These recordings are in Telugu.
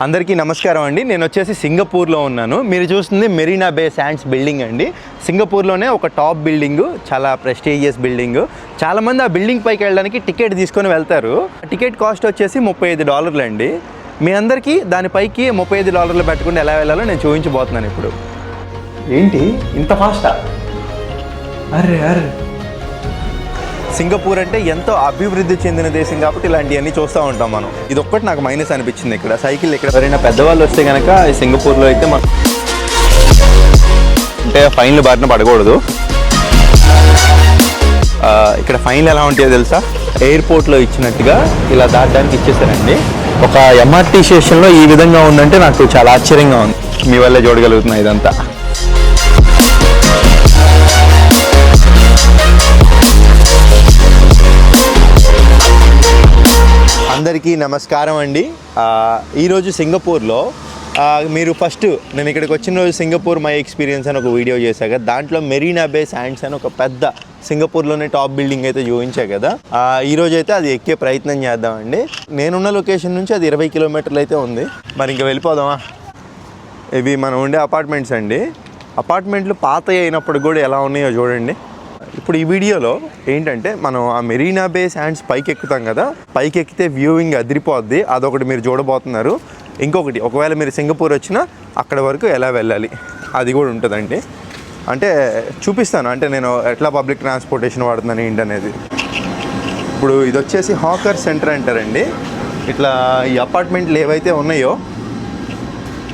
అందరికీ నమస్కారం అండి. నేను వచ్చేసి సింగపూర్లో ఉన్నాను. మీరు చూస్తుంది మెరీనా బే శాండ్స్ బిల్డింగ్ అండి. సింగపూర్లోనే ఒక టాప్ బిల్డింగ్ చాలా ప్రెస్టీజియస్ బిల్డింగ్. చాలామంది ఆ బిల్డింగ్ పైకి వెళ్ళడానికి టికెట్ తీసుకొని వెళ్తారు. టికెట్ కాస్ట్ వచ్చేసి ముప్పై ఐదు డాలర్లు అండి మీ అందరికీ దానిపైకి ముప్పై ఐదు డాలర్లు పెట్టకుండా ఎలా వెళ్ళాలో నేను చూపించబోతున్నాను ఇప్పుడు. ఏంటి? ఇంత ఫాస్టా అరే అరే. సింగపూర్ అంటే ఎంతో అభివృద్ధి చెందిన దేశం కాబట్టి ఇలాంటివన్నీ చూస్తూ ఉంటాం మనం. ఇది ఒక్కటి నాకు మైనస్ అనిపించింది ఇక్కడ. సైకిల్ ఇక్కడ ఎవరైనా పెద్దవాళ్ళు వస్తే కనుక సింగపూర్లో అయితే మనం అంటే ఫైన్లు బారిన పడకూడదు. ఇక్కడ ఫైన్లు ఎలా ఉంటాయో తెలుసా? ఎయిర్పోర్ట్లో ఇచ్చినట్టుగా ఇలా దాటడానికి ఇచ్చేసారండి ఒక ఎంఆర్టీ స్టేషన్లో ఈ విధంగా ఉందంటే నాకు చాలా ఆశ్చర్యంగా ఉంది. మీ వల్లే చూడగలుగుతున్నా ఇదంతా. అందరికీ నమస్కారం అండి. ఈరోజు సింగపూర్లో మీరు ఫస్ట్ నేను ఇక్కడికి వచ్చిన రోజు సింగపూర్ మై ఎక్స్పీరియన్స్ అని ఒక వీడియో చేశాక దాంట్లో మెరీనా బే శాండ్స్ అని ఒక పెద్ద సింగపూర్లోనే టాప్ బిల్డింగ్ అయితే చూపించా కదా. ఈరోజు అయితే అది ఎక్కే ప్రయత్నం చేద్దామండి. నేనున్న లొకేషన్ నుంచి అది ఇరవై కిలోమీటర్లు అయితే ఉంది. మరి ఇంకా వెళ్ళిపోదామా? ఇవి మనం ఉండే అపార్ట్మెంట్స్ అండి. అపార్ట్మెంట్లు పాత అయినప్పుడు కూడా ఎలా ఉన్నాయో చూడండి. ఇప్పుడు ఈ వీడియోలో ఏంటంటే మనం ఆ మెరీనా బే శాండ్స్ పైకి ఎక్కుతాం కదా పైకి ఎక్కితే వ్యూయింగ్ అదిరిపోద్ది. అదొకటి మీరు చూడబోతున్నారు. ఇంకొకటి ఒకవేళ మీరు సింగపూర్ వచ్చినా అక్కడ వరకు ఎలా వెళ్ళాలి? అది కూడా ఉంటుందండి. అంటే చూపిస్తాను. అంటే నేను ఎట్లా పబ్లిక్ ట్రాన్స్పోర్టేషన్ వాడుతున్నాను ఏంటి అనేది ఇప్పుడు ఇది వచ్చేసి హాకర్ సెంటర్ అంటారండి. ఇట్లా ఈ అపార్ట్మెంట్లు ఏవైతే ఉన్నాయో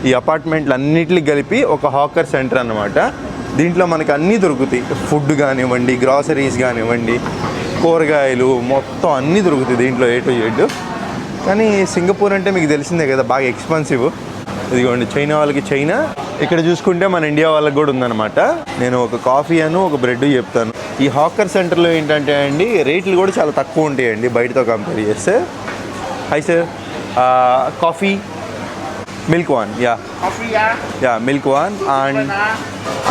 ఈ అపార్ట్మెంట్లు అన్నిటికి కలిపి ఒక హాకర్ సెంటర్ అన్నమాట. దీంట్లో మనకి అన్నీ దొరుకుతాయి. ఫుడ్ కానివ్వండి గ్రాసరీస్ కానివ్వండి కూరగాయలు మొత్తం అన్నీ దొరుకుతాయి దీంట్లో ఏ టు జెడ్. కానీ సింగపూర్ అంటే మీకు తెలిసిందే కదా బాగా ఎక్స్పెన్సివ్ ఇదిగోండి చైనా వాళ్ళకి చైనా. ఇక్కడ చూసుకుంటే మన ఇండియా వాళ్ళకి కూడా ఉందన్నమాట. నేను ఒక కాఫీ అను ఒక బ్రెడ్ చెప్తాను. ఈ హాకర్ సెంటర్లో ఏంటంటే అండి రేట్లు కూడా చాలా తక్కువ ఉంటాయండి బయటతో కంపేర్ చేస్తే. Hi sir coffee milk one yeah Coffee ya. Yeah, milk one and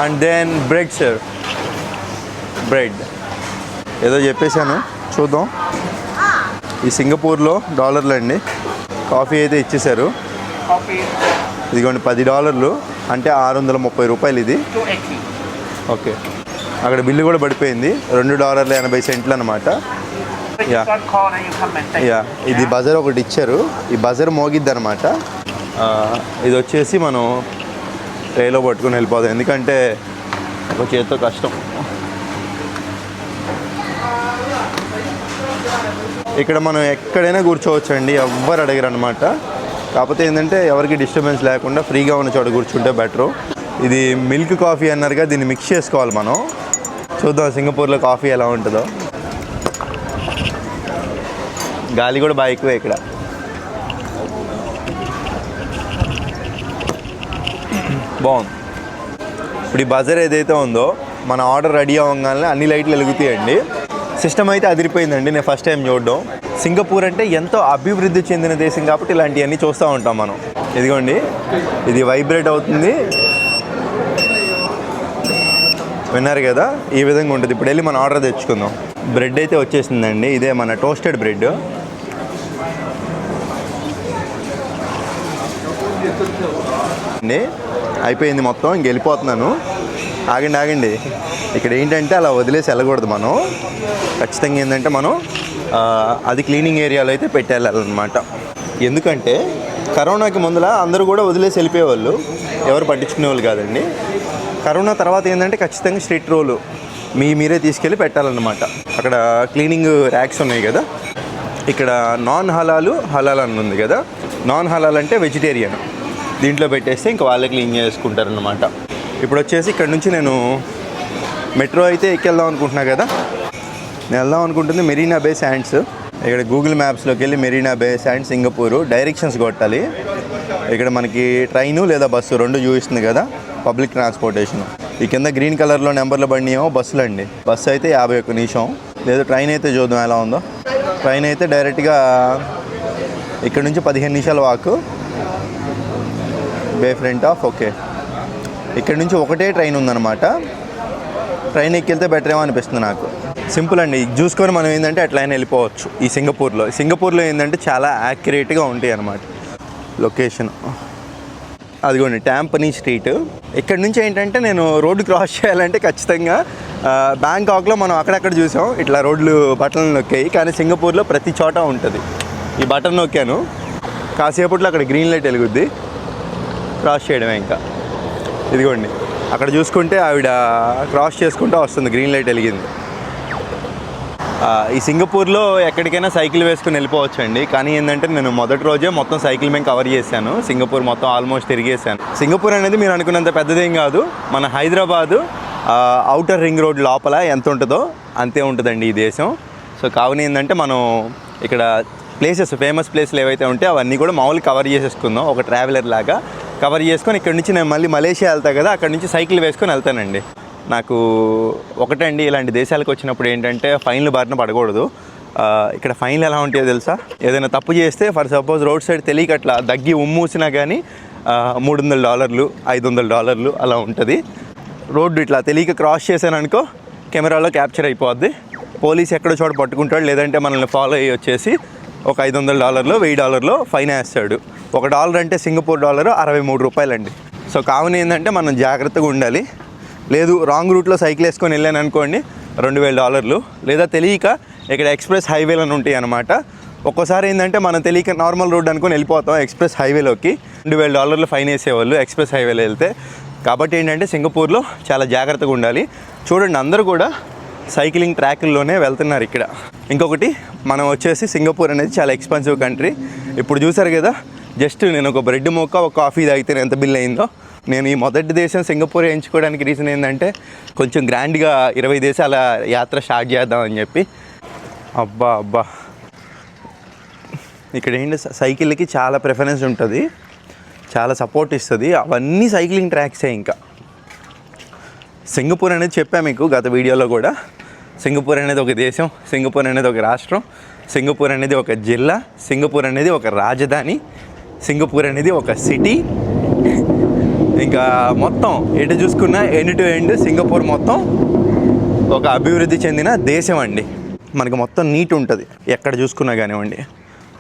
and then bread sir. Bread ఏదో చెప్పేశాను చూద్దాం. ఈ సింగపూర్లో డాలర్లు అండి. కాఫీ అయితే ఇచ్చేశారు. ఇదిగోండి పది డాలర్లు. అంటే ఆరు వందల ముప్పై రూపాయలు ఇది. 280. ఓకే. అక్కడ బిల్లు కూడా పడిపోయింది. రెండు డాలర్ల ఎనభై సెంట్లు అనమాట. యా ఇది బజర్ ఒకటి ఇచ్చారు. ఈ బజర్ మోగిద్ది అనమాట ఇది వచ్చేసి మనం ట్రైలో పట్టుకుని వెళ్ళిపోదాం. ఎందుకంటే ఒక చేతితో కష్టం. ఇక్కడ మనం ఎక్కడైనా కూర్చోవచ్చు అండి ఎవ్వరు అడగరు అనమాట కాకపోతే ఏంటంటే ఎవరికి డిస్టర్బెన్స్ లేకుండా ఫ్రీగా ఉన్న చోట కూర్చుంటే బెటరు ఇది మిల్క్ కాఫీ అన్నారుగా దీన్ని మిక్స్ చేసుకోవాలి మనం. చూద్దాం సింగపూర్లో కాఫీ ఎలా ఉంటుందో. గాలి కూడా బాగా ఎక్కువే ఇక్కడ. బాగుంది. ఇప్పుడు ఈ బజర్ ఏదైతే ఉందో మన ఆర్డర్ రెడీ అవ్వగానే అన్ని లైట్లు వెలుగుతాయండి. సిస్టమ్ అయితే అదిరిపోయిందండి నేను ఫస్ట్ టైం చూడడం. సింగపూర్ అంటే ఎంతో అభివృద్ధి చెందిన దేశం కాబట్టి ఇలాంటివన్నీ చూస్తూ ఉంటాం మనం. ఇదిగోండి ఇది వైబ్రేట్ అవుతుంది. విన్నారు కదా ఈ విధంగా ఉంటుంది. ఇప్పుడు వెళ్ళి మన ఆర్డర్ తెచ్చుకుందాం. బ్రెడ్ అయితే వచ్చేసిందండి ఇదే మన టోస్టెడ్ బ్రెడ్ అండి అయిపోయింది మొత్తం ఇంక వెళ్ళిపోతున్నాను. ఆగండి ఆగండి. ఇక్కడ ఏంటంటే అలా వదిలేసి వెళ్ళకూడదు మనం. ఖచ్చితంగా ఏంటంటే మనం అది క్లీనింగ్ ఏరియాలో అయితే పెట్టేయాలన్నమాట. ఎందుకంటే కరోనాకి ముందులా అందరూ కూడా వదిలేసి వెళ్ళిపోయేవాళ్ళు. ఎవరు పట్టించుకునేవాళ్ళు కాదండి. కరోనా తర్వాత ఏంటంటే ఖచ్చితంగా స్ట్రీట్ రోలు మీ మీరే తీసుకెళ్ళి పెట్టాలన్నమాట. అక్కడ క్లీనింగ్ ర్యాక్స్ ఉన్నాయి కదా. ఇక్కడ నాన్ హలాలు హలాల్ అని ఉంది కదా. నాన్ హలాల్ అంటే వెజిటేరియన్. దీంట్లో పెట్టేస్తే ఇంకా వాళ్ళే క్లీన్ చేసుకుంటారనమాట ఇప్పుడు వచ్చేసి ఇక్కడ నుంచి నేను మెట్రో అయితే ఎక్కెళ్దాం అనుకుంటున్నా కదా. నేను వెళ్దాం అనుకుంటుంది మెరీనా బే శాండ్స్. ఇక్కడ గూగుల్ మ్యాప్స్లోకి వెళ్ళి Marina Bay Sand Singapore directions కొట్టాలి. ఇక్కడ మనకి ట్రైను లేదా బస్సు రెండు చూపిస్తుంది కదా పబ్లిక్ ట్రాన్స్పోర్టేషన్. ఈ కింద గ్రీన్ కలర్లో నెంబర్లు బండి ఏమో బస్సులు అండి బస్సు అయితే యాభై ఒక్క నిమిషం. లేదా ట్రైన్ అయితే చూద్దాం ఎలా ఉందో. ట్రైన్ అయితే డైరెక్ట్గా ఇక్కడ నుంచి పదిహేను నిమిషాల walk. Bay Front off okay ఇక్కడ నుంచి ఒకటే ట్రైన్ ఉందన్నమాట. ట్రైన్ ఎక్కితే బెటర్ ఏమో అనిపిస్తుంది నాకు. సింపుల్ అండి. ఇది చూసుకొని మనం ఏంటంటే అట్లయినా వెళ్ళిపోవచ్చు ఈ సింగపూర్లో. సింగపూర్లో ఏంటంటే చాలా యాక్యురేట్గా ఉంటాయి అన్నమాట. లొకేషన్ అదిగోండి ట్యాంపనీ స్ట్రీట్ ఇక్కడ నుంచి ఏంటంటే నేను రోడ్డు క్రాస్ చేయాలంటే ఖచ్చితంగా బ్యాంకాక్లో మనం అక్కడక్కడ చూసాం. ఇట్లా రోడ్లు బటన్లు నొక్కాయి. కానీ సింగపూర్లో ప్రతి చోట ఉంటుంది. ఈ బటన్ నొక్కాను. కాసేపట్లో అక్కడ గ్రీన్ లైట్ వెలుగుద్ది. క్రాస్ చేయడమే ఇంకా. ఇదిగోండి. అక్కడ చూసుకుంటే ఆవిడ క్రాస్ చేసుకుంటూ వస్తుంది. గ్రీన్ లైట్ వెలిగింది. ఈ సింగపూర్లో ఎక్కడికైనా సైకిల్ వేసుకుని వెళ్ళిపోవచ్చు అండి కానీ ఏంటంటే నేను మొదటి రోజే మొత్తం సైకిల్ మేము కవర్ చేశాను. సింగపూర్ మొత్తం ఆల్మోస్ట్ తిరిగేశాను. సింగపూర్ అనేది మీరు అనుకున్నంత పెద్దదేం కాదు. మన హైదరాబాదు అవుటర్ రింగ్ రోడ్ లోపల ఎంత ఉంటుందో అంతే ఉంటుందండి ఈ దేశం. సో కావున ఏంటంటే మనం ఇక్కడ ప్లేసెస్ ఫేమస్ ప్లేస్లు ఏవైతే ఉంటే అవన్నీ కూడా మామూలు కవర్ చేసేసుకుందాం. ఒక ట్రావెలర్ లాగా. కవర్ చేసుకొని ఇక్కడ నుంచి నేను మళ్ళీ మలేషియా వెళ్తా కదా అక్కడ నుంచి సైకిల్ వేసుకొని వెళ్తానండి. నాకు ఒకటండి ఇలాంటి దేశాలకు వచ్చినప్పుడు ఏంటంటే ఫైన్లు బారిన పడకూడదు. ఇక్కడ ఫైన్లు ఎలా ఉంటాయో తెలుసా? ఏదైనా తప్పు చేస్తే ఫర్ సపోజ్ రోడ్ సైడ్ తెలియక అట్లా దగ్గి ఉమ్మూసినా కానీ మూడు వందల డాలర్లు ఐదు వందల డాలర్లు అలా ఉంటుంది. రోడ్డు ఇట్లా తెలియక క్రాస్ చేశాను అనుకో కెమెరాలో క్యాప్చర్ అయిపోద్ది. పోలీస్ ఎక్కడో చోట పట్టుకుంటాడు లేదంటే మనల్ని ఫాలో అయ్యి వచ్చేసి ఒక ఐదు వందల డాలర్లు వెయ్యి డాలర్లో ఫైన్ వేస్తాడు. ఒక డాలర్ అంటే సింగపూర్ డాలర్ అరవై మూడు రూపాయలండి. సో కావున ఏంటంటే మనం జాగ్రత్తగా ఉండాలి. లేదు రాంగ్ రూట్లో సైకిల్ వేసుకొని వెళ్ళాను అనుకోండి రెండు వేల డాలర్లు. లేదా తెలియక ఇక్కడ ఎక్స్ప్రెస్ హైవేలను ఉంటాయి అనమాట ఒక్కోసారి ఏంటంటే మనం తెలియక నార్మల్ రోడ్ అనుకొని వెళ్ళిపోతాం ఎక్స్ప్రెస్ హైవేలోకి. రెండు వేల డాలర్లు ఫైన్ వేసేవాళ్ళు ఎక్స్ప్రెస్ హైవేలో వెళ్తే. కాబట్టి ఏంటంటే సింగపూర్లో చాలా జాగ్రత్తగా ఉండాలి. చూడండి అందరూ కూడా సైక్లింగ్ ట్రాకుల్లోనే వెళ్తున్నారు ఇక్కడ. ఇంకొకటి మనం వచ్చేసి సింగపూర్ అనేది చాలా ఎక్స్పెన్సివ్ కంట్రీ ఇప్పుడు చూసారు కదా జస్ట్ నేను ఒక బ్రెడ్ మొక్క ఒక కాఫీ తాగితే ఎంత బిల్ అయిందో. నేను ఈ మొదటి దేశం సింగపూర్ ఎంచుకోవడానికి రీజన్ ఏంటంటే కొంచెం గ్రాండ్గా ఇరవై దేశాల యాత్ర స్టార్ట్ చేద్దామని చెప్పి. అబ్బా అబ్బా. ఇక్కడ ఏంటి స- సైకిల్కి చాలా ప్రిఫరెన్స్ ఉంటుంది. చాలా సపోర్ట్ ఇస్తుంది. అవన్నీ సైక్లింగ్ ట్రాక్సే ఇంకా. సింగపూర్ అనేది చెప్పా మీకు గత వీడియోలో కూడా. సింగపూర్ అనేది ఒక దేశం సింగపూర్ అనేది ఒక రాష్ట్రం సింగపూర్ అనేది ఒక జిల్లా సింగపూర్ అనేది ఒక రాజధాని సింగపూర్ అనేది ఒక సిటీ. ఇంకా మొత్తం ఎటు చూసుకున్నా ఎండ్ టు ఎండ్ సింగపూర్ మొత్తం ఒక అభివృద్ధి చెందిన దేశం అండి. మనకి మొత్తం నీట్ ఉంటుంది. ఎక్కడ చూసుకున్నా కానివ్వండి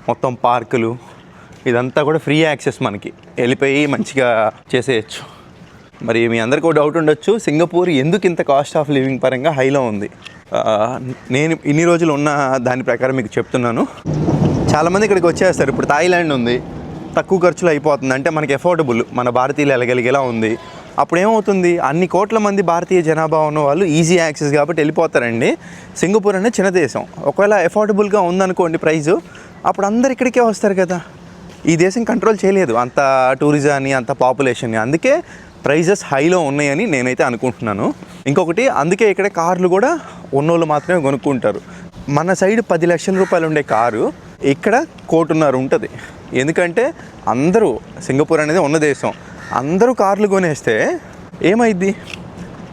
మొత్తం పార్కులు ఇదంతా కూడా ఫ్రీ యాక్సెస్ మనకి. వెళ్ళిపోయి మంచిగా చేసేయచ్చు. మరి మీ అందరికీ ఒక డౌట్ ఉండొచ్చు. సింగపూర్ ఎందుకు ఇంత కాస్ట్ ఆఫ్ లివింగ్ పరంగా హైలో ఉంది? నేను ఇన్ని రోజులు ఉన్న దాని ప్రకారం మీకు చెప్తున్నాను. చాలామంది ఇక్కడికి వచ్చేస్తారు. ఇప్పుడు థాయిలాండ్ ఉంది. తక్కువ ఖర్చులు అయిపోతుంది. అంటే మనకి ఎఫోర్డబుల్ మన భారతీయులు వెళ్ళగలిగేలా ఉంది. అప్పుడు ఏమవుతుంది? అన్ని కోట్ల మంది భారతీయ జనాభా ఉన్న వాళ్ళు ఈజీ యాక్సెస్ కాబట్టి వెళ్ళిపోతారండి. సింగపూర్ అనేది చిన్న దేశం. ఒకవేళ ఎఫోర్డబుల్గా ఉందనుకోండి ప్రైజు అప్పుడు అందరు ఇక్కడికే వస్తారు కదా. ఈ దేశం కంట్రోల్ చేయలేదు. అంత టూరిజాన్ని అంత పాపులేషన్ని అందుకే ప్రైజెస్ హైలో ఉన్నాయని నేనైతే అనుకుంటున్నాను. ఇంకొకటి అందుకే ఇక్కడ కార్లు కూడా ఉన్నోళ్ళు మాత్రమే కొనుక్కుంటారు. మన సైడ్ పది లక్షల రూపాయలు ఉండే కారు ఇక్కడ కోటున్నర ఉంటుంది. ఎందుకంటే అందరూ సింగపూర్ అనేది ఉన్న దేశం అందరూ కార్లు కొనేస్తే ఏమైద్ది?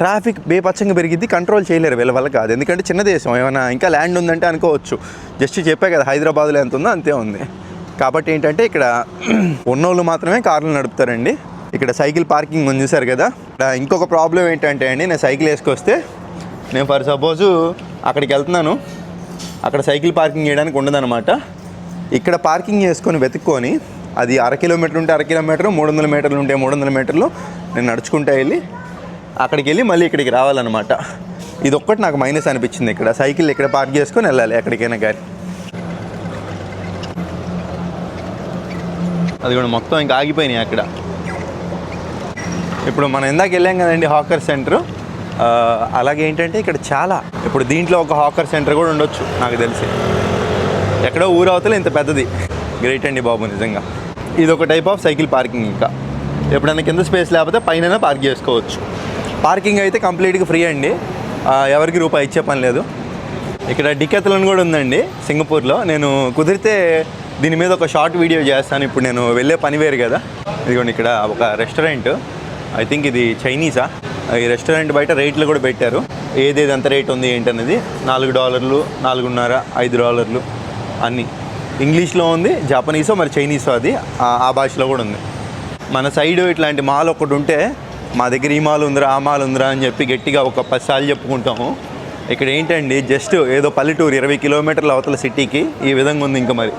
ట్రాఫిక్ బేపచ్చంగా పెరిగిద్ది కంట్రోల్ చేయలేరు వీళ్ళ వల్ల కాదు. ఎందుకంటే చిన్న దేశం ఏమైనా ఇంకా ల్యాండ్ ఉందంటే అనుకోవచ్చు. జస్ట్ చెప్పే కదా హైదరాబాద్లో ఎంత ఉందో అంతే ఉంది. కాబట్టి ఏంటంటే ఇక్కడ ఉన్నోళ్ళు మాత్రమే కార్లు నడుపుతారండి. ఇక్కడ సైకిల్ పార్కింగ్ ఉంది చూసారు కదా. ఇంకొక ప్రాబ్లం ఏంటంటే అండి నేను సైకిల్ వేసుకొస్తే నేను ఫర్ సపోజు అక్కడికి వెళ్తున్నాను. అక్కడ సైకిల్ పార్కింగ్ చేయడానికి ఉండదన్నమాట. ఇక్కడ పార్కింగ్ చేసుకొని వెతుక్కొని అది అర కిలోమీటర్ ఉంటే అర కిలోమీటర్ మూడు వందల మీటర్లు ఉంటే మూడు వందల మీటర్లు నేను నడుచుకుంటూ వెళ్ళి అక్కడికి వెళ్ళి మళ్ళీ ఇక్కడికి రావాలన్నమాట. ఇది ఒక్కటి నాకు మైనస్ అనిపించింది ఇక్కడ. సైకిల్ ఇక్కడ పార్క్ చేసుకొని వెళ్ళాలి ఎక్కడికైనా కానీ. అది కూడా మొత్తం ఇంకా ఆగిపోయినాయి అక్కడ. ఇప్పుడు మనం ఇందాక వెళ్ళాం కదండి హాకర్ సెంటర్ అలాగే ఏంటంటే ఇక్కడ చాలా ఇప్పుడు దీంట్లో ఒక హాకర్ సెంటర్ కూడా ఉండొచ్చు నాకు తెలిసి. ఎక్కడో ఊరవతలు ఇంత పెద్దది. గ్రేట్ అండి బాబు నిజంగా. ఇది ఒక టైప్ ఆఫ్ సైకిల్ పార్కింగ్ ఇంకా. ఎప్పుడైనా కింద స్పేస్ లేకపోతే పైన పార్క్ చేసుకోవచ్చు. పార్కింగ్ అయితే కంప్లీట్గా ఫ్రీ అండి. ఎవరికి రూపాయి ఇచ్చే పని లేదు. ఇక్కడ డికెత్లను కూడా ఉందండి సింగపూర్లో. నేను కుదిరితే దీని మీద ఒక షార్ట్ వీడియో చేస్తాను. ఇప్పుడు నేను వెళ్ళే పని వేరు కదా. ఇదిగోండి ఇక్కడ ఒక రెస్టారెంట్ ఐ థింక్ ఇది చైనీసా ఈ రెస్టారెంట్ బయట రేట్లు కూడా పెట్టారు. ఏదేది ఎంత రేట్ ఉంది ఏంటనేది? నాలుగు డాలర్లు నాలుగున్నర ఐదు డాలర్లు అన్నీ. ఇంగ్లీష్లో ఉంది జపనీసో మరి చైనీసో అది. ఆ- ఆ భాషలో కూడా ఉంది. మన సైడ్ ఇట్లాంటి మాల్ ఒకటి ఉంటే మా దగ్గర ఈ మాల్ ఉందిరా ఆ మాల్ ఉందిరా అని చెప్పి గట్టిగా ఒక పది సార్లు చెప్పుకుంటాము. ఇక్కడ ఏంటండి జస్ట్ ఏదో పల్లెటూరు ఇరవై కిలోమీటర్ల అవతల సిటీకి ఈ విధంగా ఉంది ఇంకా మరి.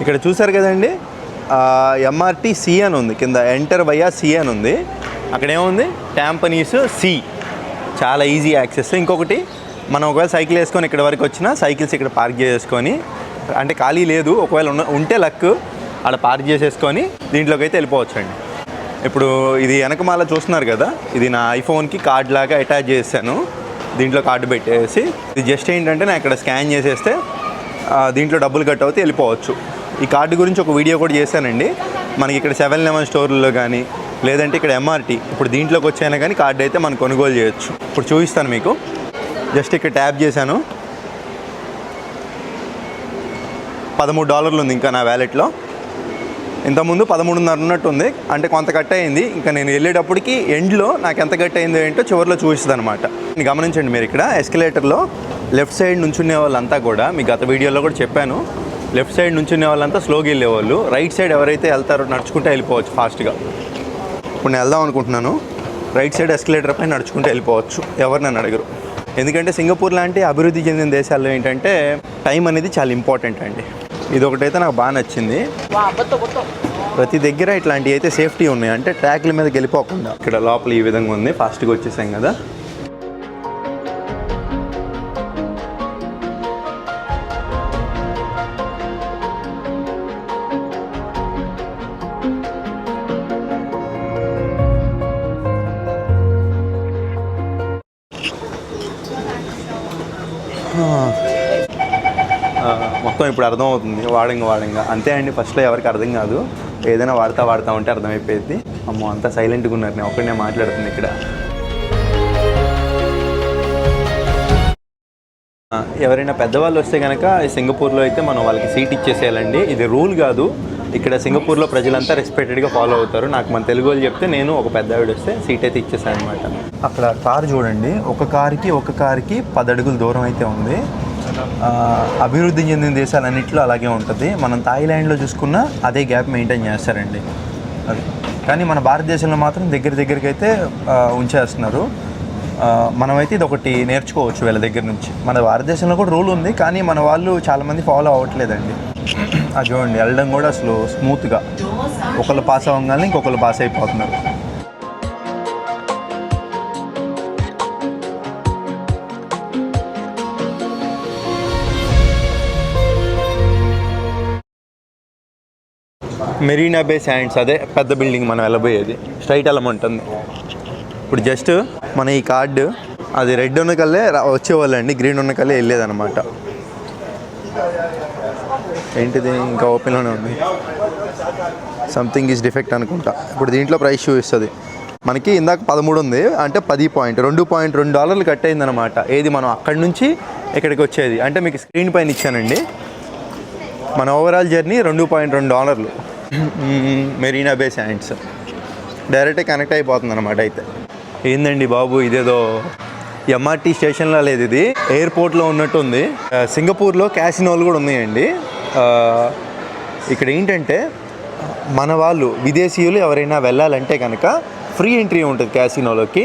ఇక్కడ చూసారు కదండి ఎంఆర్టీ సి అని ఉంది. కింద ఎంటర్ వయా సి అని ఉంది. అక్కడ ఏముంది? ట్యాంపనీస్ సి చాలా ఈజీ యాక్సెస్ ఇంకొకటి మనం ఒకవేళ సైకిల్ వేసుకొని ఇక్కడ వరకు వచ్చినా సైకిల్స్ ఇక్కడ పార్క్ చేసుకొని అంటే ఖాళీ లేదు ఒకవేళ ఉన్న ఉంటే లక్ అక్కడ పార్క్ చేసేసుకొని దీంట్లోకి అయితే వెళ్ళిపోవచ్చు అండి ఇప్పుడు ఇది వెనకమాల చూస్తున్నారు కదా ఇది నా ఐఫోన్కి కార్డ్ లాగా అటాచ్ చేశాను. దీంట్లో కార్డు పెట్టేసి ఇది జస్ట్ ఏంటంటే నేను ఇక్కడ స్కాన్ చేసేస్తే దీంట్లో డబ్బులు కట్ అవుతే వెళ్ళిపోవచ్చు. ఈ కార్డు గురించి ఒక వీడియో కూడా చేశానండి. మనకి ఇక్కడ సెవెన్ లెవెన్ స్టోర్లో కానీ లేదంటే ఇక్కడ ఎంఆర్టీ ఇప్పుడు దీంట్లోకి వచ్చాయినా కానీ కార్డు అయితే మనం కొనుగోలు చేయొచ్చు. ఇప్పుడు చూపిస్తాను మీకు. జస్ట్ ఇక్కడ ట్యాప్ చేశాను. పదమూడు డాలర్లు ఉంది ఇంకా నా వ్యాలెట్లో ఇంతకుముందు పదమూడున్నర ఉన్నట్టు ఉంది. అంటే కొంత కట్ అయింది. ఇంకా నేను వెళ్ళేటప్పటికి ఎండ్లో నాకు ఎంత కట్ అయిందో ఏంటో చివరిలో చూపిస్తుంది అనమాట గమనించండి మీరు ఇక్కడ. ఎస్కలేటర్లో లెఫ్ట్ సైడ్ నుంచునే వాళ్ళంతా కూడా మీ గత వీడియోలో కూడా చెప్పాను. లెఫ్ట్ సైడ్ నుంచునే వాళ్ళంతా స్లోగా వెళ్ళేవాళ్ళు. రైట్ సైడ్ ఎవరైతే వెళ్తారో నడుచుకుంటే వెళ్ళిపోవచ్చు ఫాస్ట్గా. ఇప్పుడు నేను వెళ్దాం అనుకుంటున్నాను. రైట్ సైడ్ ఎస్కలేటర్ పై నడుచుకుంటూ వెళ్ళిపోవచ్చు. ఎవరు నన్ను అడగరు. ఎందుకంటే సింగపూర్ లాంటి అభివృద్ధి చెందిన దేశాల్లో ఏంటంటే టైం అనేది చాలా ఇంపార్టెంట్ అండి. ఇది ఒకటైతే నాకు బాగా నచ్చింది. ప్రతి దగ్గర ఇట్లాంటివి అయితే సేఫ్టీ ఉన్నాయి. అంటే ట్రాక్ల మీద గెలిపోకుండా. ఇక్కడ లోపల ఈ విధంగా ఉంది. ఫాస్ట్గా వచ్చేసాం కదా. మొత్తం ఇప్పుడు అర్థమవుతుంది. వాడంగా వాడంగా. అంతే అండి ఫస్ట్లో ఎవరికి అర్థం కాదు. ఏదైనా వాడతా వాడతా ఉంటే అర్థమైపోయింది. అమ్మో అంతా సైలెంట్గా ఉన్నారు. నేను ఒక్కడనే మాట్లాడుతుంది ఇక్కడ. ఎవరైనా పెద్దవాళ్ళు వస్తే కనుక సింగపూర్లో అయితే మనం వాళ్ళకి సీట్ ఇచ్చేసేయాలండి. ఇది రూల్ కాదు. ఇక్కడ సింగపూర్లో ప్రజలంతా రెస్పెక్టెడ్గా ఫాలో అవుతారు. నాకు మన తెలుగు వాళ్ళు చెప్తే నేను ఒక పెద్ద ఆవిడ వస్తే సీట్ అయితే ఇచ్చేసాను అనమాట అక్కడ కారు చూడండి. ఒక కారుకి ఒక కారుకి పది అడుగుల దూరం అయితే ఉంది. అభివృద్ధి చెందిన దేశాలన్నింటిలో అలాగే ఉంటుంది. మనం థాయిలాండ్లో చూసుకున్నా అదే గ్యాప్ మెయింటైన్ చేస్తారండి. అది. కానీ మన భారతదేశంలో మాత్రం దగ్గర దగ్గరికి అయితే ఉంచేస్తున్నారు. మనమైతే ఇది ఒకటి నేర్చుకోవచ్చు వీళ్ళ దగ్గర నుంచి. మన భారతదేశంలో కూడా రూల్ ఉంది కానీ మన వాళ్ళు చాలామంది ఫాలో అవ్వట్లేదండి. అది చూడండి వెళ్ళడం కూడా అసలు స్మూత్గా. ఒకళ్ళు పాస్ అవ్వగానే ఇంకొకళ్ళు పాస్ అయిపోతున్నారు. మెరీనా బే శాండ్స్ అదే పెద్ద బిల్డింగ్ మనం వెళ్ళబోయేది. స్ట్రైట్ వెళ్ళమంటుంది ఇప్పుడు జస్ట్ మన ఈ కార్డు అది రెడ్ ఉన్న కల్లే రా- వచ్చేవాళ్ళండి. గ్రీన్ ఉన్న కల్లే వెళ్ళేదన్నమాట. ఏంటిది? ఇంకా ఓపెన్లోనే ఉంది. సంథింగ్ ఈజ్ డిఫెక్ట్ అనుకుంటా. ఇప్పుడు దీంట్లో ప్రైస్ చూపిస్తుంది. మనకి ఇందాక పదమూడు ఉంది. అంటే పది పాయింట్ రెండు పాయింట్ రెండు డాలర్లు కట్ అయిందనమాట ఏది మనం అక్కడి నుంచి ఇక్కడికి వచ్చేది? అంటే మీకు స్క్రీన్ పైన ఇచ్చానండి. మన ఓవరాల్ జర్నీ రెండు పాయింట్ రెండు డాలర్లు Marina Bay Sands direct connect అయిపోతుంది అనమాట అయితే. ఏందండి బాబు ఇదేదో ఎంఆర్టీ స్టేషన్లో లేదు ఇది. ఎయిర్పోర్ట్లో ఉన్నట్టు ఉంది సింగపూర్లో క్యాసినోలు కూడా ఉన్నాయండి. ఇక్కడ ఏంటంటే మన వాళ్ళు విదేశీయులు ఎవరైనా వెళ్ళాలంటే కనుక ఫ్రీ ఎంట్రీ ఉంటుంది క్యాసినోలోకి.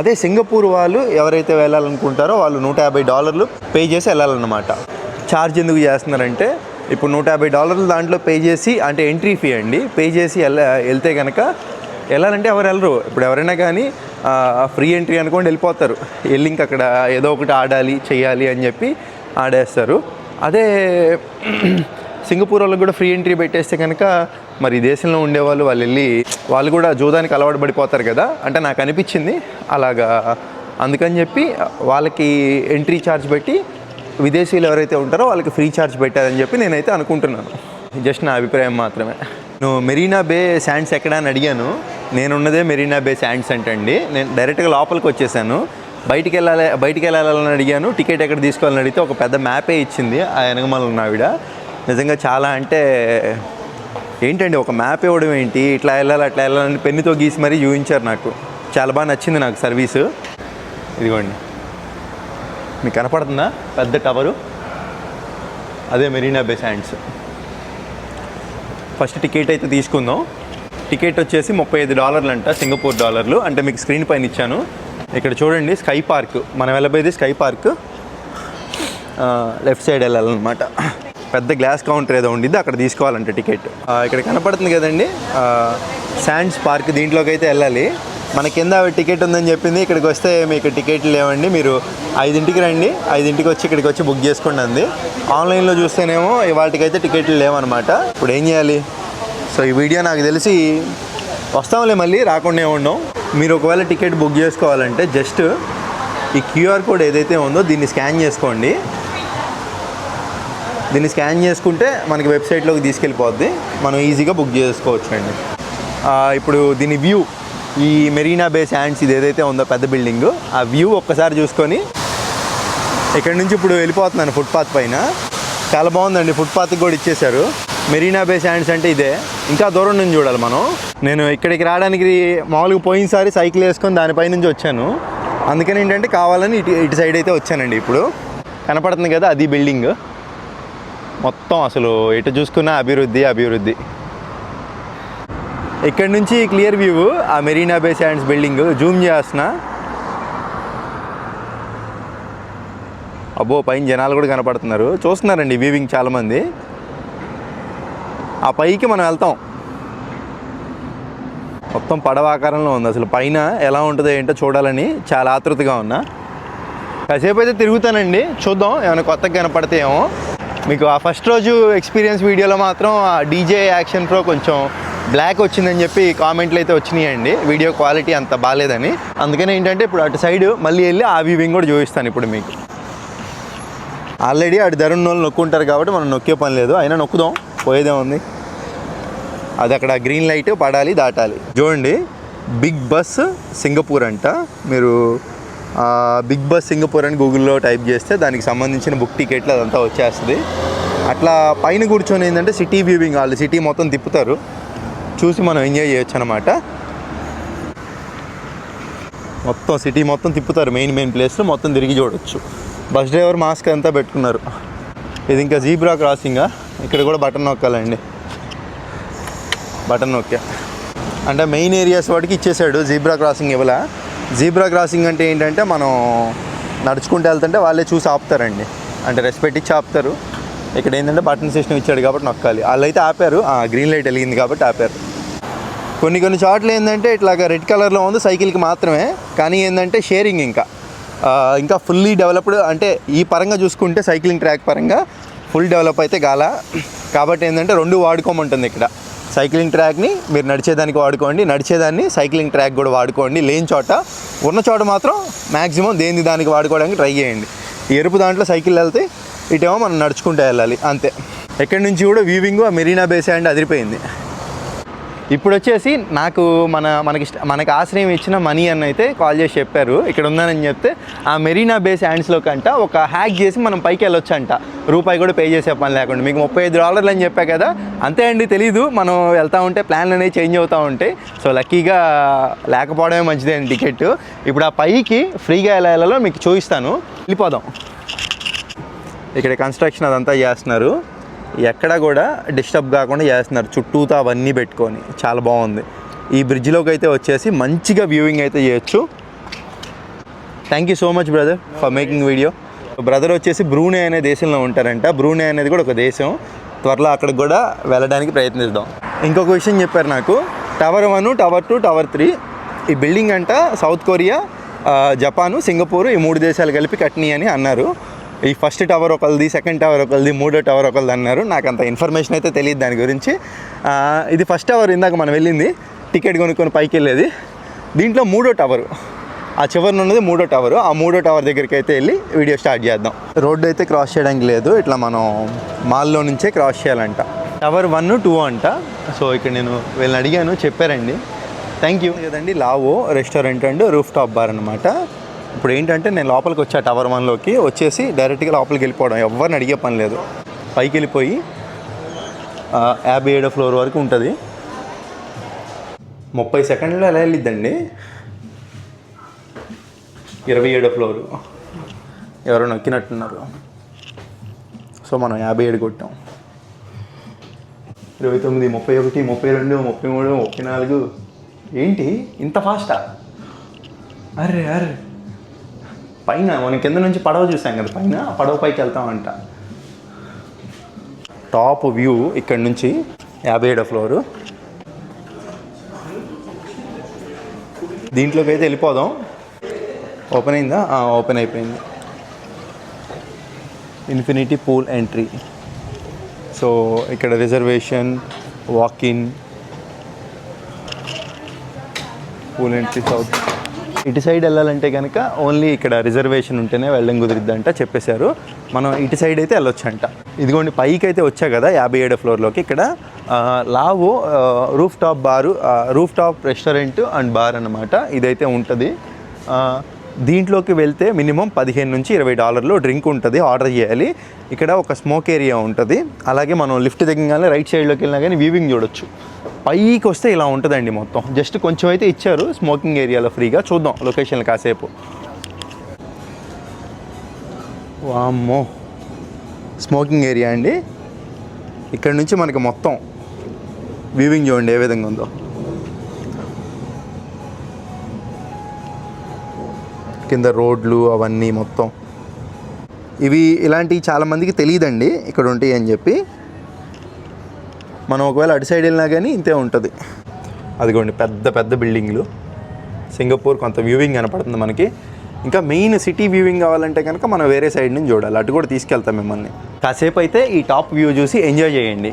అదే సింగపూర్ వాళ్ళు ఎవరైతే వెళ్ళాలనుకుంటారో వాళ్ళు నూట యాభై డాలర్లు పే చేసి వెళ్ళాలన్నమాట. ఛార్జ్ ఎందుకు చేస్తున్నారంటే ఇప్పుడు నూట యాభై డాలర్లు దాంట్లో పే చేసి అంటే ఎంట్రీ ఫీ అండి పే చేసి వెళ్ళ వెళ్తే కనుక వెళ్ళాలంటే ఎవరు వెళ్ళరు. ఇప్పుడు ఎవరైనా కానీ ఫ్రీ ఎంట్రీ అనుకోండి వెళ్ళిపోతారు. వెళ్ళి ఇంక అక్కడ ఏదో ఒకటి ఆడాలి చేయాలి అని చెప్పి ఆడేస్తారు. అదే సింగపూర్ వాళ్ళకి కూడా ఫ్రీ ఎంట్రీ పెట్టేస్తే కనుక మరి దేశంలో ఉండేవాళ్ళు వాళ్ళు వెళ్ళి వాళ్ళు కూడా జూదానికి అలవాటు పడిపోతారు కదా. అంటే నాకు అనిపించింది అలాగా. అందుకని చెప్పి వాళ్ళకి ఎంట్రీ ఛార్జ్ పెట్టి విదేశీయులు ఎవరైతే ఉంటారో వాళ్ళకి ఫ్రీ ఛార్జ్ పెట్టారని చెప్పి నేనైతే అనుకుంటున్నాను. జస్ట్ నా అభిప్రాయం మాత్రమే. నువ్వు మెరీనా బే శాండ్స్ ఎక్కడ అని అడిగాను. నేనున్నదే మెరీనా బే శాండ్స్ అంటండి. నేను డైరెక్ట్గా లోపలికి వచ్చేసాను. బయటికి వెళ్ళాలి బయటికి వెళ్ళాలని అడిగాను. టికెట్ ఎక్కడ తీసుకోవాలని అడిగితే ఒక పెద్ద మ్యాపే ఇచ్చింది ఆ వెనకమాల ఉన్న ఆవిడ. నిజంగా చాలా అంటే ఏంటండి ఒక మ్యాప్ ఇవ్వడం ఏంటి? ఇట్లా వెళ్ళాలి అట్లా వెళ్ళాలని పెన్నుతో గీసి మరీ చూపించారు నాకు. చాలా బాగా నచ్చింది నాకు సర్వీసు. ఇదిగోండి. మీకు కనపడుతుందా? పెద్ద టవరు. అదే Marina Bay Sands first ticket అయితే తీసుకుందాం. టికెట్ వచ్చేసి ముప్పై ఐదు డాలర్లు అంట సింగపూర్ డాలర్లు. అంటే మీకు స్క్రీన్ పైన ఇచ్చాను. ఇక్కడ చూడండి స్కై పార్క్. మనం వెళ్ళబోయేది స్కై పార్క్. లెఫ్ట్ సైడ్ వెళ్ళాలన్నమాట. పెద్ద గ్లాస్ కౌంటర్ ఏదో ఉండిద్ది అక్కడ తీసుకోవాలంటే టికెట్. ఇక్కడ కనపడుతుంది కదండి. శాండ్స్ పార్క్ దీంట్లోకి అయితే వెళ్ళాలి. మన కింద టికెట్ ఉందని చెప్పింది. ఇక్కడికి వస్తే మీకు టికెట్లు లేవండి. మీరు ఐదింటికి రండి. ఐదింటికి వచ్చి ఇక్కడికి వచ్చి బుక్ చేసుకోండి అంది. ఆన్లైన్లో చూస్తేనేమో ఇవాటికైతే టికెట్లు లేవన్నమాట. ఇప్పుడు ఏం చేయాలి? సో ఈ వీడియో నాకు తెలిసి వస్తాంలే మళ్ళీ రాకుండా ఉండం మీరు ఒకవేళ టికెట్ బుక్ చేసుకోవాలంటే జస్ట్ ఈ క్యూఆర్ కోడ్ ఏదైతే ఉందో దీన్ని స్కాన్ చేసుకోండి. దీన్ని స్కాన్ చేసుకుంటే మనకి వెబ్సైట్లోకి తీసుకెళ్ళిపోద్ది. మనం ఈజీగా బుక్ చేసుకోవచ్చు అండి ఇప్పుడు దీని వ్యూ. ఈ మెరీనా బే శాండ్స్ ఇది ఏదైతే ఉందో పెద్ద బిల్డింగ్ ఆ వ్యూ ఒక్కసారి చూసుకొని ఇక్కడ నుంచి ఇప్పుడు వెళ్ళిపోతున్నాను ఫుట్పాత్ పైన. చాలా బాగుందండి ఫుట్పాత్కి కూడా ఇచ్చేశారు. మెరీనా బే శాండ్స్ అంటే ఇదే. ఇంకా దూరం నుంచి చూడాలి మనం. నేను ఇక్కడికి రావడానికి మామూలుగా పోయినసారి సైకిల్ వేసుకొని దానిపై నుంచి వచ్చాను. అందుకని ఏంటంటే కావాలని ఇటు ఇటు సైడ్ అయితే వచ్చానండి ఇప్పుడు. కనపడుతుంది కదా అది బిల్డింగ్. మొత్తం అసలు ఎటు చూసుకున్నా అభివృద్ధి అభివృద్ధి. ఇక్కడ నుంచి క్లియర్ వ్యూ ఆ Marina Bay Sands building zoom చేస్తున్నా. అబ్బో పైన జనాలు కూడా కనపడుతున్నారు. చూస్తున్నారండి వీవింగ్ చాలామంది. ఆ పైకి మనం వెళ్తాం. మొత్తం పడవ ఆకారంలో ఉంది. అసలు పైన ఎలా ఉంటుందో ఏంటో చూడాలని చాలా ఆతృతగా ఉన్నా. కాసేపు అయితే తిరుగుతానండి. చూద్దాం ఏమైనా కొత్తగా ఏమో. మీకు ఆ ఫస్ట్ రోజు ఎక్స్పీరియన్స్ వీడియోలో మాత్రం ఆ డీజే యాక్షన్ ప్రో కొంచెం బ్లాక్ వచ్చిందని చెప్పి కామెంట్లు అయితే వచ్చినాయండి. వీడియో క్వాలిటీ అంత బాగాలేదని. అందుకనే ఏంటంటే ఇప్పుడు అటు సైడ్ మళ్ళీ వెళ్ళి ఆ వ్యూవింగ్ కూడా చూపిస్తాను ఇప్పుడు మీకు. ఆల్రెడీ అటు ధరణ వాళ్ళు నొక్కుంటారు కాబట్టి మనం నొక్కే పని లేదు. అయినా నొక్కుదాం. పోయేదే ఉంది. అది అక్కడ గ్రీన్ లైట్ పడాలి దాటాలి. చూడండి. బిగ్ బస్ సింగపూర్ అంట. మీరు బిగ్ బస్ సింగపూర్ అని గూగుల్లో టైప్ చేస్తే దానికి సంబంధించిన బుక్ టికెట్లు అదంతా వచ్చేస్తుంది. అట్లా పైన కూర్చొని ఏంటంటే సిటీ వ్యూవింగ్ వాళ్ళు సిటీ మొత్తం తిప్పుతారు. చూసి మనం ఎంజాయ్ చేయొచ్చు అనమాట మొత్తం సిటీ మొత్తం తిప్పుతారు మెయిన్ మెయిన్ ప్లేస్లో మొత్తం తిరిగి చూడొచ్చు. బస్ డ్రైవర్ మాస్క్ అంతా పెట్టుకున్నారు. ఇది ఇంకా జీబ్రా క్రాసింగా. ఇక్కడ కూడా బటన్ నొక్కాలండి. బటన్ నొక్కా. అంటే మెయిన్ ఏరియాస్ వాటికి ఇచ్చేసాడు జీబ్రా క్రాసింగ్ ఇవ్వలా. జీబ్రా క్రాసింగ్ అంటే ఏంటంటే మనం నడుచుకుంటూ వెళ్తుంటే వాళ్ళే చూసి ఆపుతారండి. అంటే రెస్పెక్ట్ ఇచ్చి ఆపుతారు. ఇక్కడ ఏంటంటే బటన్ సిస్టమ్ ఇచ్చాడు కాబట్టి నొక్కాలి. వాళ్ళు అయితే ఆపారు గ్రీన్ లైట్ వెలిగింది కాబట్టి ఆపారు. కొన్ని కొన్ని చోట్ల ఏంటంటే ఇట్లాగా రెడ్ కలర్లో ఉంది సైకిల్కి మాత్రమే కానీ ఏంటంటే షేరింగ్ ఇంకా. ఇంకా ఫుల్లీ డెవలప్డ్ అంటే ఈ పరంగా చూసుకుంటే సైక్లింగ్ ట్రాక్ పరంగా ఫుల్ డెవలప్ అయితే గాల. కాబట్టి ఏంటంటే రెండు వాడుకోమంటుంది ఇక్కడ. సైక్లింగ్ ట్రాక్ని మీరు నడిచేదానికి వాడుకోండి నడిచేదాన్ని సైక్లింగ్ ట్రాక్ కూడా వాడుకోండి లేని చోట ఉన్న చోట మాత్రం మ్యాక్సిమం దేని దానికి వాడుకోవడానికి ట్రై చేయండి. ఈ ఎరుపు దాంట్లో సైకిల్ వెళ్తే ఇటేమో మనం నడుచుకుంటూ వెళ్ళాలి అంతే. ఎక్కడి నుంచి కూడా వీవింగ్ ఆ మెరీనా బేస్ అండ్ అదిరిపోయింది. ఇప్పుడు వచ్చేసి నాకు మన మనకి మనకి ఆశ్రయం ఇచ్చిన మనీ అని అయితే కాల్ చేసి చెప్పారు. ఇక్కడ ఉందని చెప్తే ఆ మెరీనా బేస్ హ్యాండ్స్లో కంట ఒక హ్యాక్ చేసి మనం పైకి వెళ్ళొచ్చు అంట రూపాయి కూడా పే చేసే పని లేకుండా. మీకు ముప్పై ఐదు డాలర్లు అని చెప్పా కదా అంతే అండి తెలీదు. మనం వెళ్తూ ఉంటే ప్లాన్లు అనేవి చేంజ్ అవుతూ ఉంటాయి. సో లక్కీగా లేకపోవడమే మంచిదే అండి టికెట్ ఇప్పుడు ఆ పైకి ఫ్రీగా ఎలా వెళ్ళాలో మీకు చూపిస్తాను. వెళ్ళిపోదాం. ఇక్కడ కన్స్ట్రక్షన్ అదంతా చేస్తున్నారు. ఎక్కడ కూడా డిస్టర్బ్ కాకుండా చేస్తున్నారు. చుట్టూతా అవన్నీ పెట్టుకొని. చాలా బాగుంది. ఈ బ్రిడ్జ్లోకి అయితే వచ్చేసి మంచిగా వ్యూవింగ్ అయితే చేయొచ్చు. Thank you so much brother for making video brother వచ్చేసి బ్రూనే అనే దేశంలో ఉంటారంట. బ్రూనే అనేది కూడా ఒక దేశం. త్వరలో అక్కడికి కూడా వెళ్ళడానికి ప్రయత్నిద్దాం. ఇంకొక విషయం చెప్పారు నాకు. Tower one tower two tower three ఈ బిల్డింగ్ అంట సౌత్ కొరియా జపాను సింగపూర్ ఈ మూడు దేశాలు కలిపి కట్టినాయి అని అన్నారు. ఈ ఫస్ట్ టవర్ ఒకరిది సెకండ్ టవర్ ఒకరిది మూడో టవర్ ఒకరిది అన్నారు. నాకు అంత ఇన్ఫర్మేషన్ అయితే తెలియదు దాని గురించి. ఇది ఫస్ట్ టవర్ ఇందాక మనం వెళ్ళింది. టికెట్ కొనుక్కొని పైకి వెళ్ళేది. దీంట్లో మూడో టవరు. ఆ చివరిన ఉన్నది మూడో టవర్. ఆ మూడో టవర్ దగ్గరికి అయితే వెళ్ళి వీడియో స్టార్ట్ చేద్దాం. రోడ్డు అయితే క్రాస్ చేయడానికి లేదు. ఇట్లా మనం మాల్లో నుంచే క్రాస్ చేయాలంట. టవర్ వన్ టూ అంట. సో ఇక్కడ నేను వీళ్ళని అడిగాను. చెప్పారండి. థ్యాంక్ యూ కదండి Lavo restaurant and roof top bar అనమాట ఇప్పుడు ఏంటంటే నేను లోపలికి వచ్చా టవర్ వన్లోకి వచ్చేసి డైరెక్ట్గా లోపలికి వెళ్ళిపోవడం. ఎవరిని అడిగే పని లేదు. పైకి వెళ్ళిపోయి యాభై ఏడో ఫ్లోర్ వరకు ఉంటుంది. ముప్పై సెకండ్లో ఎలా వెళ్ళిద్దండి? ఇరవై ఏడో ఫ్లోరు. ఎవరో నొక్కినట్టున్నారు. సో మనం యాభై ఏడు కొట్టాం. ఇరవై తొమ్మిది ముప్పై ఒకటి ముప్పై రెండు ముప్పై మూడు ముప్పై నాలుగు. ఏంటి? ఇంత ఫాస్టా? అరే అరే పైన మనం కింద నుంచి పడవ చూసాం కదా పైన పడవ పైకి వెళ్తామంట. టాప్ వ్యూ ఇక్కడ నుంచి యాభై ఏడో ఫ్లోరు దీంట్లోకి అయితే వెళ్ళిపోదాం. ఓపెన్ అయిందా? ఓపెన్ అయిపోయింది. ఇన్ఫినిటీ పూల్ ఎంట్రీ సో ఇక్కడ reservation walk in pool entry south ఇటు సైడ్ వెళ్ళాలంటే కనుక ఓన్లీ ఇక్కడ రిజర్వేషన్ ఉంటేనే వెళ్ళడం కుదిరిద్దంట చెప్పేశారు. మనం ఇటు సైడ్ అయితే వెళ్ళొచ్చంట. ఇదిగోండి పైకి అయితే వచ్చా కదా యాభై ఏడో ఫ్లోర్లోకి ఇక్కడ Lavo roof top bar roof top restaurant and bar అన్నమాట. ఇదైతే ఉంటుంది. దీంట్లోకి వెళ్తే మినిమం పదిహేను నుంచి ఇరవై డాలర్లు డ్రింక్ ఉంటుంది ఆర్డర్ చేయాలి. ఇక్కడ ఒక స్మోక్ ఏరియా ఉంటుంది. అలాగే మనం లిఫ్ట్ దిగగానే రైట్ సైడ్లోకి వెళ్ళినా కానీ వీవింగ్ చూడొచ్చు. పైకి వస్తే ఇలా ఉంటుందండి మొత్తం. జస్ట్ కొంచెం అయితే ఇచ్చారు స్మోకింగ్ ఏరియాలో ఫ్రీగా చూద్దాం లొకేషన్లు కాసేపు. వామ్మో. స్మోకింగ్ ఏరియా అండి. ఇక్కడ నుంచి మనకి మొత్తం వ్యూవింగ్ చూడండి ఏ విధంగా ఉందో. కింద రోడ్లు అవన్నీ మొత్తం. ఇవి ఇలాంటివి చాలామందికి తెలియదండి ఇక్కడ ఉంటాయి అని చెప్పి. మనం ఒకవేళ అటు సైడ్ వెళ్ళినా కానీ ఇంతే ఉంటుంది. అదిగోండి పెద్ద పెద్ద బిల్డింగ్లు సింగపూర్ కొంత వ్యూవింగ్ కనపడుతుంది మనకి. ఇంకా మెయిన్ సిటీ వ్యూవింగ్ కావాలంటే కనుక మనం వేరే సైడ్ నుంచి చూడాలి. అటు కూడా తీసుకెళ్తాం మిమ్మల్ని. కాసేపు అయితే ఈ టాప్ వ్యూ చూసి ఎంజాయ్ చేయండి.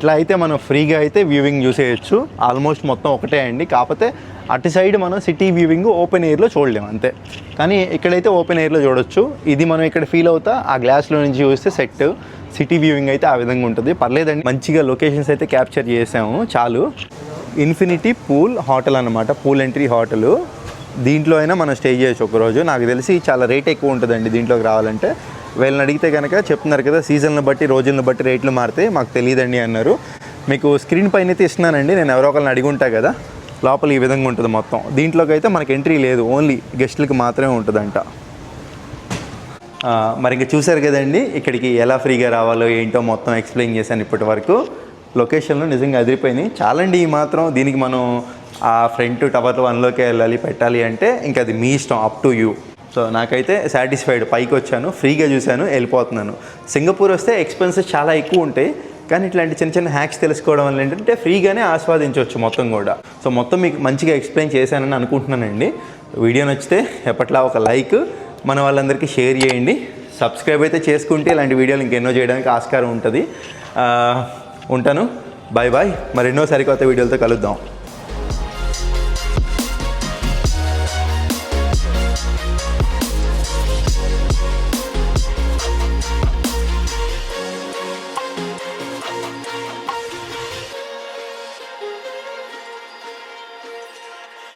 ఇట్లా అయితే మనం ఫ్రీగా అయితే వ్యూవింగ్ చూసేయచ్చు. ఆల్మోస్ట్ మొత్తం ఒకటే అండి. కాకపోతే అటు సైడ్ మనం సిటీ వ్యూవింగ్ ఓపెన్ ఎయిర్లో చూడలేము అంతే. కానీ ఇక్కడైతే ఓపెన్ ఎయిర్లో చూడొచ్చు. ఇది మనం ఇక్కడ ఫీల్ అవుతా ఆ గ్లాస్లో నుంచి చూస్తే సెట్ సిటీ వ్యూవింగ్ అయితే ఆ విధంగా ఉంటుంది. పర్లేదండి. మంచిగా లొకేషన్స్ అయితే క్యాప్చర్ చేసాము చాలు. ఇన్ఫినిటీ పూల్ హోటల్ అనమాట పూల్ ఎంట్రీ హోటల్ దీంట్లో అయినా మనం స్టే చేయొచ్చు ఒకరోజు. నాకు తెలిసి చాలా రేట్ ఎక్కువ ఉంటుందండి దీంట్లోకి రావాలంటే. వీళ్ళని అడిగితే కనుక చెప్తున్నారు కదా సీజన్లు బట్టి రోజులను బట్టి రేట్లు మారితే మాకు తెలియదండి అన్నారు. మీకు స్క్రీన్ పైన అయితే ఇస్తున్నానండి నేను ఎవరో ఒకరిని అడిగి ఉంటా కదా లోపల ఈ విధంగా ఉంటుంది మొత్తం. దీంట్లోకి అయితే మనకి ఎంట్రీ లేదు ఓన్లీ గెస్ట్లకి మాత్రమే ఉంటుందంట. మరి ఇంకా చూశారు కదండి ఇక్కడికి ఎలా ఫ్రీగా రావాలో ఏంటో మొత్తం ఎక్స్ప్లెయిన్ చేశాను ఇప్పటి వరకు. లొకేషన్లు నిజంగా అదిరిపోయినాయి. చాలండి ఈ మాత్రం దీనికి మనం ఆ ఫ్రంట్ టవర్ వన్లోకి వెళ్ళాలి పెట్టాలి అంటే ఇంకా అది మీ ఇష్టం అప్ టు యూ. సో నాకైతే సాటిస్ఫైడ్ పైకి వచ్చాను ఫ్రీగా చూశాను వెళ్ళిపోతున్నాను. సింగపూర్ వస్తే ఎక్స్పెన్సెస్ చాలా ఎక్కువ ఉంటాయి కానీ ఇట్లాంటి చిన్న చిన్న హ్యాక్స్ తెలుసుకోవడం వల్ల ఏంటంటే ఫ్రీగానే ఆస్వాదించవచ్చు మొత్తం కూడా. సో మొత్తం మీకు మంచిగా ఎక్స్ప్లెయిన్ చేశానని అనుకుంటున్నానండి. వీడియో నచ్చితే ఎప్పట్లా ఒక లైక్ మన వాళ్ళందరికీ షేర్ చేయండి. సబ్స్క్రైబ్ అయితే చేసుకుంటే ఇలాంటి వీడియోలు ఇంకెన్నో చేయడానికి ఆస్కారం ఉంటుంది. ఉంటాను. బాయ్ బాయ్ మరెన్నో సరికొత్త వీడియోలతో కలుద్దాం.